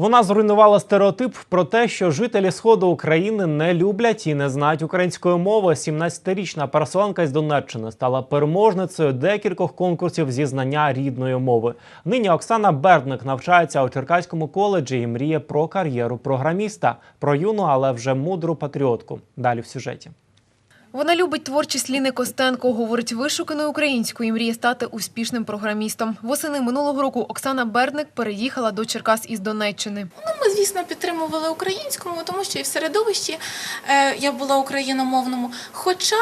Вона зруйнувала стереотип про те, що жителі сходу України не люблять і не знають української мови. 17-річна переселенка з Донеччини стала переможницею декількох конкурсів зі знання рідної мови. Нині Оксана Бердник навчається у Черкаському коледжі і мріє про кар'єру програміста, про юну, але вже мудру патріотку. Далі в сюжеті. Вона любить творчість Ліни Костенко, говорить вишуканою українською і мріє стати успішним програмістом. Восени минулого року Оксана Бердник переїхала до Черкас із Донеччини. Звісно, підтримували українському, тому що і в середовищі е, я була україномовному. Хоча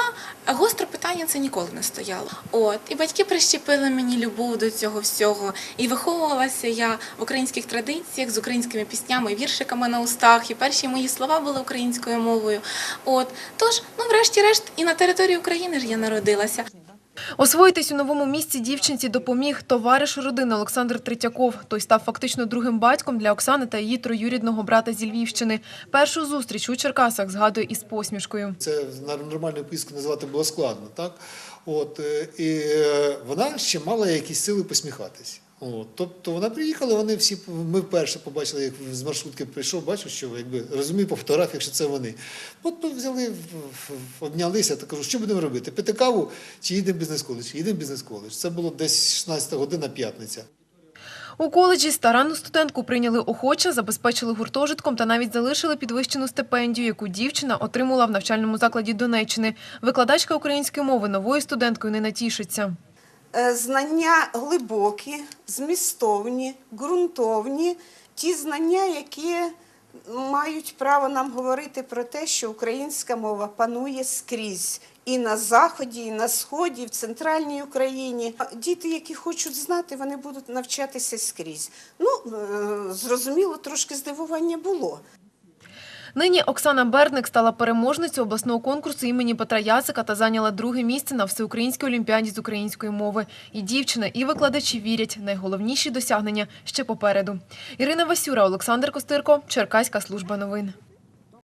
гостре питання це ніколи не стояло. От і батьки прищепили мені любов до цього всього. І виховувалася я в українських традиціях з українськими піснями, віршиками на устах. І перші мої слова були українською мовою. От тож, ну, врешті-решт, і на території України ж я народилася. Освоїтись у новому місці дівчинці допоміг товариш родини Олександр Третьяков. Той став фактично другим батьком для Оксани та її троюрідного брата зі Львівщини. Першу зустріч у Черкасах згадує із посмішкою. Це нормальну поїздку назвати було складно, так? От, е, і е, вона ще мала якісь сили посміхатись. От, тобто вона приїхала, вони всі, ми вперше побачили, як з маршрутки прийшов, бачу, що якби розумію по фотографіях, що це вони. От ми взяли, обнялися та кажу, що будемо робити? Пити каву чи їдемо бізнес-коледж? Їдемо бізнес-коледж. Це було десь 16 година, п'ятниця. У коледжі старанну студентку прийняли охоче, забезпечили гуртожитком та навіть залишили підвищену стипендію, яку дівчина отримала в навчальному закладі Донеччини. Викладачка української мови новою студенткою не натішиться. Е, Знання глибокі, змістовні, ґрунтовні, ті знання, які мають право нам говорити про те, що українська мова панує скрізь і на заході, і на сході, і в центральній Україні. Діти, які хочуть знати, вони будуть навчатися скрізь. Ну е, зрозуміло, трошки здивування було. Нині Оксана Бердник стала переможницею обласного конкурсу імені Петра Ясика та зайняла друге місце на всеукраїнській олімпіаді з української мови. І дівчина, і викладачі вірять, найголовніші досягнення ще попереду. Ірина Васюра, Олександр Костирко, Черкаська служба новин.